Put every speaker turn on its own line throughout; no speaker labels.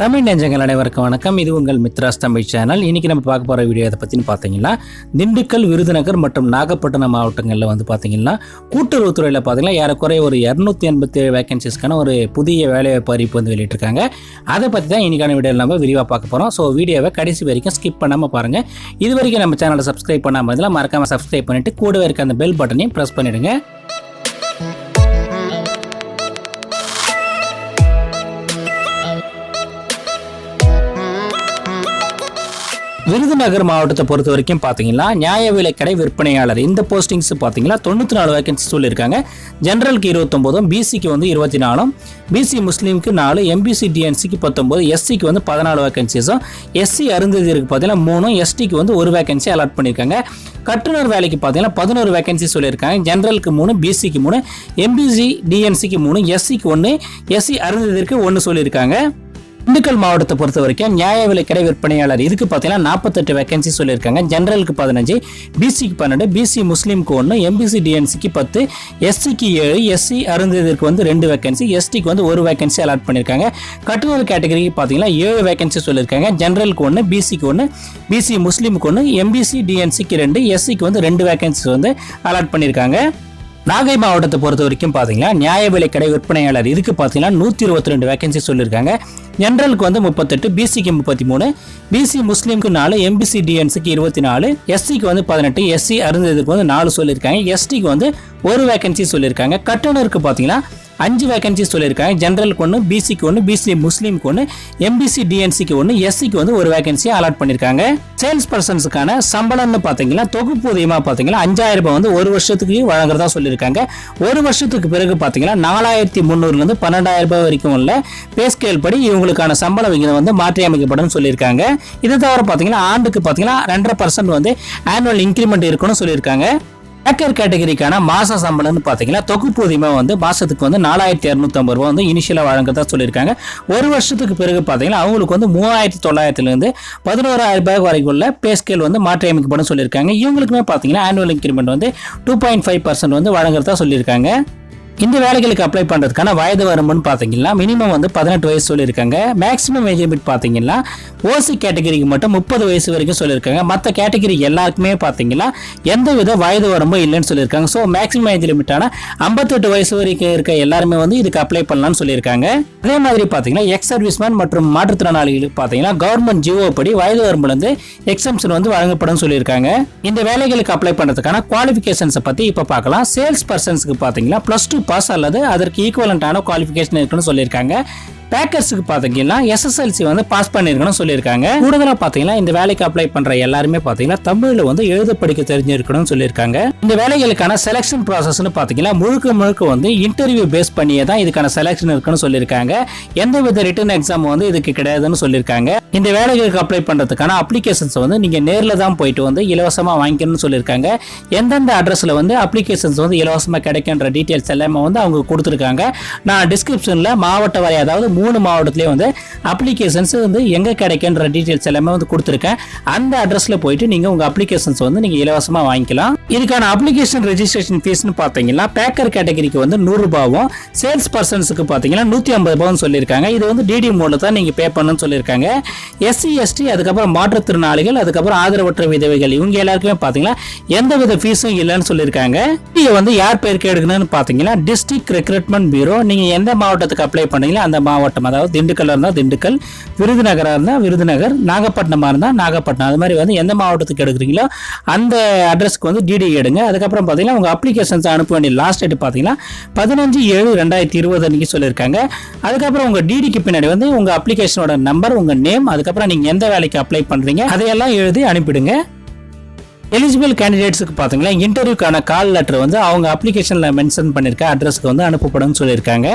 தமிழ் நெஞ்சங்கள் அனைவருக்கும் வணக்கம். இது உங்கள் மித்ராஸ் தமிழ் சேனல். இன்றைக்கி நம்ம பார்க்க போகிற வீடியோ அதை பற்றினு பார்த்தீங்கன்னா திண்டுக்கல் விருதுநகர் மற்றும் நாகப்பட்டினம் மாவட்டங்களில் வந்து பார்த்தீங்கன்னா கூட்டுறவுத்துறையில் பார்த்தீங்கன்னா ஏறக்குறைய ஒரு இரநூத்தி எண்பத்தி ஏழு வேகன்சிஸ்க்கான ஒரு புதிய வேலைவாய்ப்பு அறிவிப்பு வந்து வெளியிட்டிருக்காங்க. அதை பற்றி தான் இன்னைக்கான வீடியோ நம்ம விரிவாக பார்க்க போகிறோம் ஸோ வீடியோவை கடைசி வரைக்கும் ஸ்கிப் பண்ணாமல் பாருங்கள் இது வரைக்கும் நம்ம சேனலை சப்ஸ்கிரைப் பண்ணாமல் இருந்தால் மறக்காமல் சப்ஸ்கிரைப் பண்ணிவிட்டு கூடவே இருக்க அந்த பெல் பட்டனையும் ப்ரெஸ் பண்ணிவிடுங்க விருதுநகர் மாவட்டத்தை பொறுத்த வரைக்கும் பார்த்தீங்கன்னா நியாய விலைக்கடை விற்பனையாளர். இந்த போஸ்டிங்ஸ் பார்த்தீங்கன்னா தொண்ணூற்றி நாலு வேகன்சி சொல்லியிருக்காங்க ஜென்ரலுக்கு இருபத்தொம்போதும் பிசிக்கு வந்து இருபத்தி நாலும் பிசி முஸ்லீமுக்கு நாலு எம்பிசி டிஎன்சிக்கு பத்தொம்போது எஸ்சிக்கு வந்து பதினாலு வேகன்சிஸும் எஸ்சி அருந்ததியருக்கு பார்த்தீங்கன்னா மூணும் எஸ்டிக்கு வந்து ஒரு வேகன்சி அலாட் பண்ணியிருக்காங்க. கட்டுநர் வேலைக்கு பார்த்தீங்கன்னா பதினோரு வேகன்சி சொல்லியிருக்காங்க. ஜென்ரலுக்கு மூணு பிசிக்கு மூணு எம்பிசி டிஎன்சிக்கு மூணு எஸ்சிக்கு ஒன்று எஸ்சி அருந்ததிற்கு ஒன்று சொல்லியிருக்காங்க. திண்டுக்கல் மாவட்டத்தை பொறுத்த வரைக்கும் நியாய விலைக்கடை விற்பனையாளர் இதுக்கு பார்த்தீங்கன்னா நாற்பத்தெட்டு வேகன்சி சொல்லியிருக்காங்க. ஜென்ரலுக்கு பதினஞ்சு பிசிக்கு பன்னெண்டு பிசி முஸ்லீமுக்கு ஒன்று எம்பிசி டிஎன்சிக்கு பத்து எஸ்சிக்கு ஏழு எஸ்சி அருந்ததிற்கு வந்து ரெண்டு வேகன்சி எஸ்டிக்கு வந்து ஒரு வேகன்சி அலாட் பண்ணியிருக்காங்க. கட்டுநர் கேட்டகரிக்கு பார்த்தீங்கன்னா ஏழு வேகன்சி சொல்லியிருக்காங்க. ஜென்ரலுக்கு ஒன்று பிசிக்கு ஒன்று பிசி முஸ்லீமுக்கு ஒன்று எம்பிசி டிஎன்சிக்கு ரெண்டு எஸ்சிக்கு வந்து ரெண்டு வேகன்சி வந்து அலாட் பண்ணியிருக்காங்க. நாகை மாவட்டத்தை பொறுத்த வரைக்கும் பார்த்தீங்கன்னா நியாய விலை கடை விற்பனையாளர் இதுக்கு பார்த்தீங்கன்னா நூற்றி இருபத்தி ரெண்டு வேகன்சி சொல்லியிருக்காங்க. ஜென்ரலுக்கு வந்து முப்பத்தெட்டு பிசிக்கு முப்பத்தி மூணு பிசி முஸ்லீமுக்கு நாலு எம்பிசி டிஎன்சிக்கு இருபத்தி நாலு எஸ்சிக்கு வந்து பதினெட்டு எஸ்சி அருந்ததுக்கு வந்து நாலு சொல்லியிருக்காங்க. எஸ்டிக்கு வந்து ஒரு வேகன்சி சொல்லியிருக்காங்க. கட்டணருக்கு பார்த்தீங்கன்னா அஞ்சு வேகன்சி சொல்லியிருக்காங்க. ஜென்ரலுக்கு ஒன்று பிசிக்கு ஒன்று பிசி முஸ்லீமுக்கு ஒன்று எம்பிசி டிஎன்சிக்கு ஒன்று எஸ்சிக்கு வந்து ஒரு வேகன்சியை அலாட் பண்ணியிருக்காங்க. சேல்ஸ் பர்சன்ஸுக்கான சம்பளம்னு பார்த்தீங்கன்னா தொகுப்பு உதயமாக பார்த்தீங்கன்னா அஞ்சாயிரம் ரூபாய் வந்து ஒரு வருஷத்துக்கு வழங்குறதா சொல்லியிருக்காங்க. ஒரு வருஷத்துக்கு பிறகு பார்த்தீங்கன்னா நாலாயிரத்தி முந்நூறுலேருந்து பன்னெண்டாயிரம் ரூபாய் வரைக்கும் உள்ள பே ஸ்கேல் படி அவங்களுக்கான சம்பள விகிதம் வந்து மாற்றி அமைக்கப்படும் சொல்லியிருக்காங்க. இதை தவிர பார்த்தீங்கன்னா ஆண்டுக்கு பார்த்தீங்கன்னா ரெண்டரை பர்சன்ட் வந்து ஆனுவல் இன்க்ரிமெண்ட் இருக்குன்னு சொல்லியிருக்காங்க. ஹேக்கர் கேட்டகரிக்கான மாச சம்பளம்னு பார்த்தீங்கன்னா தொகுப்பூதியமா வந்து மாசத்துக்கு வந்து நாலாயிரத்தி இரநூத்தம்பது ரூபா வந்து இனிஷியலாக வழங்குறதா சொல்லியிருக்காங்க. ஒரு வருஷத்துக்கு பிறகு பார்த்தீங்கன்னா அவங்களுக்கு வந்து மூவாயிரத்தி தொள்ளாயிரத்துலேருந்து பதினோராயிரம் ரூபாய் வரைக்கும் உள்ள பே ஸ்கேல் வந்து மாற்றி அமைக்கப்படும் சொல்லியிருக்காங்க. இவங்களுக்குமே பார்த்தீங்கன்னா ஆனுவல் இன்க்ரிமெண்ட் வந்து டூ பாயிண்ட் ஃபைவ் பர்சன்ட் வந்து வழங்குறதா சொல்லியிருக்காங்க. இந்த வேலைகளுக்கு அப்ளை பண்ணுறதுக்கான வயது வரம்புன்னு பார்த்தீங்கன்னா மினிமம் வந்து பதினெட்டு வயசு சொல்லியிருக்காங்க. மேக்ஸிமம் ஏஜ் லிமிட் பார்த்தீங்கன்னா ஓசி கேட்டகரிக்கு மட்டும் முப்பது வயசு வரைக்கும் சொல்லியிருக்காங்க. மற்ற கேட்டகரி எல்லாருக்குமே பார்த்தீங்கன்னா எந்த வித வயது வரம்பும் இல்லைன்னு சொல்லியிருக்காங்க. ஸோ மேக்ஸிமம் ஏஜ் லிமிட்டான ஐம்பத்தெட்டு வயசு வரைக்கும் இருக்க எல்லாருமே வந்து இதுக்கு அப்ளை பண்ணலாம்னு சொல்லியிருக்காங்க. அதே மாதிரி பார்த்தீங்கன்னா எக்ஸ் சர்வீஸ்மேன் மற்றும் மாற்றுத்திறனாளிகளுக்கு பார்த்தீங்கன்னா கவர்மெண்ட் ஜிஓ படி வயது வரம்புலேருந்து எக்ஸம்ஷன் வந்து வழங்கப்படும் சொல்லியிருக்காங்க. இந்த வேலைகளுக்கு அப்ளை பண்ணுறதுக்கான குவாலிஃபிகேஷன்ஸை பற்றி இப்போ பார்க்கலாம். சேல்ஸ் பர்சன்ஸ்க்கு பார்த்தீங்கன்னா ப்ளஸ் டூ பாஸ் அல்லது அதற்கு ஈக்குவலண்டான குவாலிஃபிகேஷன் இருக்குன்னு சொல்லியிருக்காங்க. பேக்கர்ஸுக்கு பார்த்தீங்கன்னா எஸ்எஸ்எல்சி வந்து பாஸ் பண்ணியிருக்கணும்னு சொல்லியிருக்காங்க. கூடுதலாக பார்த்தீங்கன்னா இந்த வேலைக்கு அப்ளை பண்ணுற எல்லாருமே பார்த்தீங்கன்னா தமிழில் வந்து எழுத படிக்க தெரிஞ்சிருக்கணும்னு சொல்லியிருக்காங்க. இந்த வேலைகளுக்கான செலெக்ஷன் ப்ராசஸ்னு பார்த்தீங்கன்னா முழுக்க முழுக்க வந்து இன்டர்வியூ பேஸ் பண்ணியே தான் இதுக்கான செலெக்ஷன் இருக்குன்னு சொல்லியிருக்காங்க. எந்த வித ரிட்டன் எக்ஸாம் வந்து இதுக்கு கிடையாதுன்னு சொல்லியிருக்காங்க. இந்த வேலைகளுக்கு அப்ளை பண்ணுறதுக்கான அப்ளிகேஷன்ஸ் வந்து நீங்கள் நேரில் தான் போயிட்டு வந்து இலவசமாக வாங்கிக்கணும்னு சொல்லியிருக்காங்க. எந்தெந்த அட்ரஸில் வந்து அப்ளிகேஷன்ஸ் வந்து இலவசமாக கிடைக்கின்ற டீட்டெயில்ஸ் எல்லாமே வந்து அவங்க கொடுத்துருக்காங்க. நான் டிஸ்கிரிப்ஷனில் மாவட்ட வரை அதாவது மூணு மாவட்டத்திலேயே வந்து அப்ளிகேஷன்ஸ் வந்து எங்கே கிடைக்குன்ற டீட்டெயில்ஸ் எல்லாமே வந்து கொடுத்துருக்கேன். அந்த அட்ரஸில் போயிட்டு நீங்கள் உங்கள் அப்ளிகேஷன்ஸ் வந்து நீங்கள் இலவசமாக வாங்கிக்கலாம். இதுக்கான அப்ளிகேஷன் ரெஜிஸ்ட்ரேஷன் ஃபீஸ்னு பார்த்தீங்கன்னா பேக்கர் கேட்டகரிக்கு வந்து நூறுரூபாவும் சேல்ஸ் பர்சன்ஸுக்கு பார்த்தீங்கன்னா நூற்றி ஐம்பது ரூபாவும் சொல்லியிருக்காங்க. இது வந்து டிடி மோடில் தான் நீங்கள் பே பண்ணணும்னு சொல்லியிருக்காங்க. எஸ்சி எஸ்டி அதுக்கப்புறம் மாற்றுத்திறனாளிகள் அதுக்கப்புறம் ஆதரவற்ற விதவைகள் இவங்க எல்லாருக்குமே பார்த்தீங்கன்னா எந்த வித ஃபீஸும் இல்லைன்னு சொல்லியிருக்காங்க. நீங்கள் வந்து யார் பேருக்கு எடுக்கணும்னு பார்த்தீங்கன்னா டிஸ்ட்ரிக்ட் ரெக்ரூட்மெண்ட் பியூரோ நீங்கள் எந்த மாவட்டத்துக்கு அப்ளை பண்ணீங்களோ அந்த மாவட்டம் அதாவது திண்டுக்கல்ல இருந்தால் திண்டுக்கல் விருதுநகராக இருந்தால் விருதுநகர் நாகப்பட்டினமாக இருந்தால் நாகப்பட்டினம். அது மாதிரி வந்து எந்த மாவட்டத்துக்கு எடுக்கிறீங்களோ அந்த அட்ரஸ்க்கு வந்து டிடி எடுங்க. அதுக்கப்புறம் பார்த்தீங்கன்னா உங்கள் அப்ளிகேஷன்ஸ் அனுப்ப வேண்டிய லாஸ்ட் டேட் பார்த்தீங்கன்னா பதினஞ்சு ஏழு ரெண்டாயிரத்தி இருபது அன்றைக்கி சொல்லியிருக்காங்க. அதுக்கப்புறம் உங்கள் டிடிக்கு பின்னாடி வந்து உங்கள் அப்ளிகேஷனோட நம்பர் உங்கள் நேம் அதுக்கப்புறம் நீங்கள் எந்த வேலைக்கு அப்ளை பண்ணுறீங்க அதையெல்லாம் எழுதி அனுப்பிடுங்க. எலிஜிபிள் கேண்டிடேட்ஸுக்கு பார்த்தீங்கன்னா இன்டர்வியூக்கான கால் லெட்டர் வந்து அவங்க அப்ளிகேஷனில் மென்ஷன் பண்ணியிருக்க அட்ரஸ்க்கு வந்து அனுப்பப்படும்னு சொல்லியிருக்காங்க.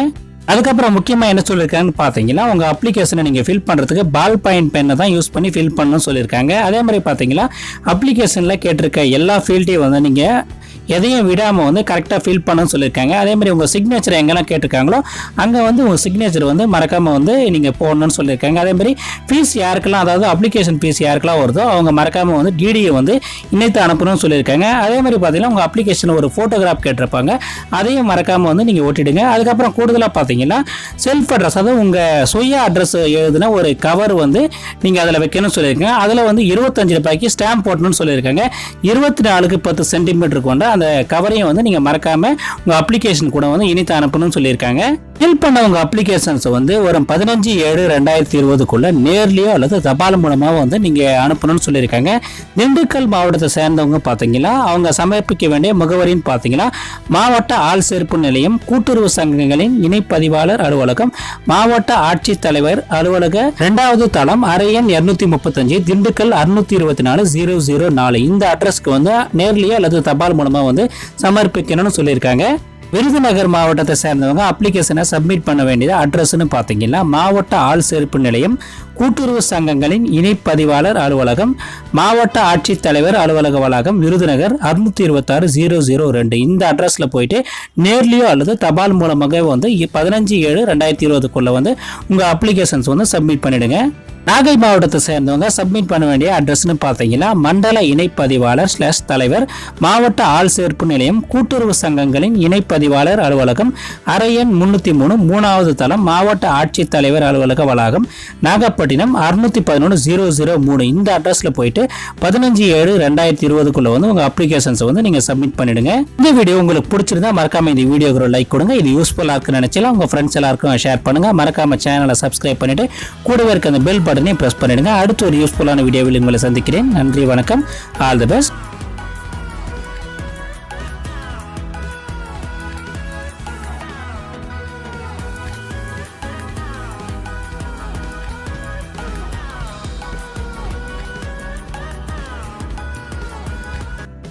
அதுக்கப்புறம் முக்கியமாக என்ன சொல்லியிருக்காங்கன்னு பார்த்தீங்கன்னா உங்கள் அப்ளிகேஷனை நீங்கள் ஃபில் பண்ணுறதுக்கு பால் பாயிண்ட் பெண்ணை தான் யூஸ் பண்ணி ஃபில் பண்ணணும்னு சொல்லியிருக்காங்க அதே மாதிரி பார்த்தீங்கன்னா அப்ளிகேஷனில் கேட்டிருக்க எல்லா ஃபீல்டையும் வந்து நீங்கள் எதையும் விடாமல் வந்து கரெக்டாக ஃபில் பண்ணணும்னு சொல்லியிருக்காங்க அதே மாதிரி உங்கள் சிக்னேச்சர் எங்கெல்லாம் கேட்டிருக்காங்களோ அங்கே வந்து உங்கள் சிக்னேச்சர் வந்து மறக்காமல் வந்து நீங்கள் போடணும்னு சொல்லியிருக்காங்க அதே மாதிரி ஃபீஸ் யாருக்கெல்லாம் அதாவது அப்ளிகேஷன் ஃபீஸ் யாருக்கெல்லாம் வருதோ அவங்க மறக்காமல் வந்து டிடியை வந்து இணைத்து அனுப்பணும்னு சொல்லியிருக்காங்க அதே மாதிரி பார்த்தீங்கன்னா உங்கள் அப்ளிகேஷன் ஒரு ஃபோட்டோகிராஃப் கேட்டிருப்பாங்க. அதையும் மறக்காமல் வந்து நீங்கள் ஓட்டிடுங்க. அதுக்கப்புறம் கூடுதலாக பார்த்தீங்கன்னா பார்த்தீங்கன்னா செல்ஃப் அட்ரஸ் அதாவது உங்கள் சுய அட்ரஸ் எழுதுன ஒரு கவர் வந்து நீங்கள் அதில் வைக்கணும்னு சொல்லியிருக்காங்க. அதில் வந்து இருபத்தஞ்சு ரூபாய்க்கு ஸ்டாம்ப் போட்டணும்னு சொல்லியிருக்காங்க. இருபத்தி நாலுக்கு பத்து சென்டிமீட்டர் கொண்ட அந்த கவரையும் வந்து நீங்கள் மறக்காமல் உங்கள் அப்ளிகேஷன் கூட வந்து இணைத்து அனுப்பணும்னு சொல்லியிருக்காங்க. ஃபில் பண்ண உங்கள் அப்ளிகேஷன்ஸ் வந்து வரும் பதினஞ்சு ஏழு ரெண்டாயிரத்தி இருபதுக்குள்ளே நேர்லையோ அல்லது தபால் மூலமாக வந்து நீங்கள் அனுப்பணும்னு சொல்லியிருக்காங்க. திண்டுக்கல் மாவட்டத்தை சேர்ந்தவங்க பார்த்தீங்களா? அவங்க சமர்ப்பிக்க வேண்டிய முகவரின்னு பார்த்தீங்கன்னா மாவட்ட ஆள் சேர்ப்பு நிலையம் கூட்டுறவு சங்கங்களின் இணைப்பதிவாளர் அலுவலகம் மாவட்ட ஆட்சித்தலைவர் அலுவலக இரண்டாவது தளம் அரையன் இருநூத்தி முப்பத்தஞ்சு திண்டுக்கல் அறுநூத்தி இருபத்தி நாலு ஜீரோ ஜீரோ நாலு. இந்த அட்ரஸ்க்கு வந்து நேர்லையோ அல்லது தபால் மூலமாக வந்து சமர்ப்பிக்கணும்னு சொல்லியிருக்காங்க. விருதுநகர் மாவட்டத்தை சேர்ந்தவங்க அப்ளிகேஷனை சப்மிட் பண்ண வேண்டியது அட்ரஸ்னு பார்த்தீங்கன்னா மாவட்ட ஆள் சேர்ப்பு நிலையம் கூட்டுறவு சங்கங்களின் இணைப்பதிவாளர் அலுவலகம் மாவட்ட ஆட்சித்தலைவர் அலுவலக வளாகம் விருதுநகர் அறுநூத்தி இருபத்தாறு ஜீரோ ஜீரோ ரெண்டு. இந்த அட்ரஸில் போயிட்டு நேர்லேயோ அல்லது தபால் மூலமாக வந்து பதினஞ்சு ஏழு ரெண்டாயிரத்தி இருபதுக்குள்ளே வந்து உங்கள் அப்ளிகேஷன்ஸ் வந்து சப்மிட் பண்ணிவிடுங்க நாகை மாவட்டத்தை சேர்ந்தவங்க சப்மிட் பண்ண வேண்டிய அட்ரஸ்னு பார்த்தீங்கன்னா மண்டல இணைப்பதிவாளர் ஸ்லாஷ் தலைவர் மாவட்ட ஆள் சேர்ப்பு நிலையம் கூட்டுறவு சங்கங்களின் இணைப்பதிவாளர் அலுவலகம் அரையன் முன்னூற்றி மூணு மூணாவது தளம் மாவட்ட ஆட்சித்தலைவர் அலுவலக வளாகம் நாகப்பட்டினம் அறுநூத்தி பதினொன்று ஜீரோ ஜீரோ மூணு. இந்த அட்ரஸில் போயிட்டு பதினஞ்சு ஏழு ரெண்டாயிரத்தி இருபதுக்குள்ள வந்து உங்கள் அப்ளிகேஷன்ஸை வந்து நீங்கள் சப்மிட் பண்ணிடுங்க. இந்த வீடியோ உங்களுக்கு பிடிச்சிருந்தா மறக்காம இந்த வீடியோக்கு லைக் கொடுங்க. இது யூஸ்ஃபுல்லாக இருக்குன்னு நினைச்சலாம் உங்கள் ஃப்ரெண்ட்ஸ் எல்லாருக்கும் ஷேர் பண்ணுங்க. மறக்காம சேனலை சப்ஸ்கிரைப் பண்ணிட்டு கூடவே இருக்க அந்த பெல் பட்டனையும் ப்ரெஸ் பண்ணிடுங்க. அடுத்து ஒரு யூஸ்ஃபுல்லான வீடியோவில் உங்களை சந்திக்கிறேன். நன்றி வணக்கம். All the best